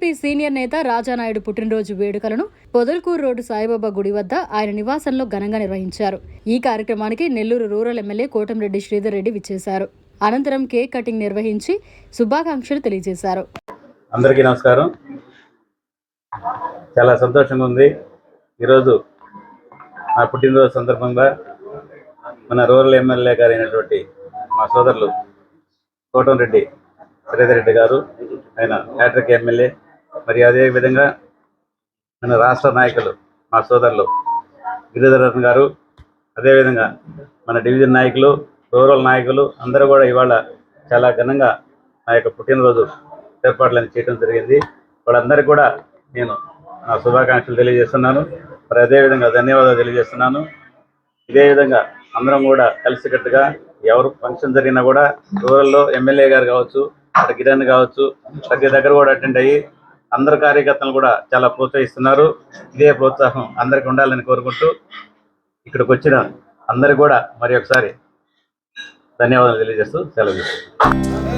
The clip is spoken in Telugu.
టీడీపీ సీనియర్ నేత రాజానాయుడు పుట్టినరోజు వేడుకలను పొదల్కూరు రోడ్డు సాయిబాబా గుడి వద్ద ఆయన నివాసంలో ఘనంగా నిర్వహించారు. ఈ కార్యక్రమానికి నెల్లూరు రూరల్ ఎమ్మెల్యే కోటంరెడ్డి శ్రీధర్ రెడ్డి విచ్చేశారు. అనంతరం కేక్ కటింగ్ నిర్వహించి శుభాకాంక్షలు తెలియజేశారు. అందరికీ నమస్కారం. చాలా సంతోషంగా ఉంది. ఈరోజు నా పుట్టినరోజు సందర్భంగా మన రూరల్ ఎమ్మెల్యే గారు అయినటువంటి మా సోదరులు కోటంరెడ్డి శ్రీధర్ రెడ్డి గారు ఆయన హ్యాట్రిక్ ఎమ్మెల్యే మరి అదే విధంగా మన రాష్ట్ర నాయకులు మా సోదరులు గిరిధరన్ గారు అదేవిధంగా మన డివిజన్ నాయకులు రూరల్ నాయకులు అందరూ కూడా ఇవాళ చాలా ఘనంగా నా యొక్క పుట్టినరోజు ఏర్పాట్లను చేయడం జరిగింది. వాళ్ళందరికీ కూడా నేను నా శుభాకాంక్షలు తెలియజేస్తున్నాను. మరి అదేవిధంగా ధన్యవాదాలు తెలియజేస్తున్నాను. ఇదే విధంగా అందరం కూడా కలిసికట్టుగా ఎవరు ఫంక్షన్ జరిగినా కూడా రూరల్లో ఎమ్మెల్యే గారు కావచ్చు అక్కడ కిరణ్ కావచ్చు ప్రతి దగ్గర కూడా అటెండ్ అయ్యి అందరు కార్యకర్తలు కూడా చాలా ప్రోత్సహిస్తున్నారు. ఇదే ప్రోత్సాహం అందరికి ఉండాలని కోరుకుంటూ ఇక్కడికి వచ్చిన అందరికి కూడా మరి ఒకసారి ధన్యవాదాలు తెలియజేస్తూ సెలవు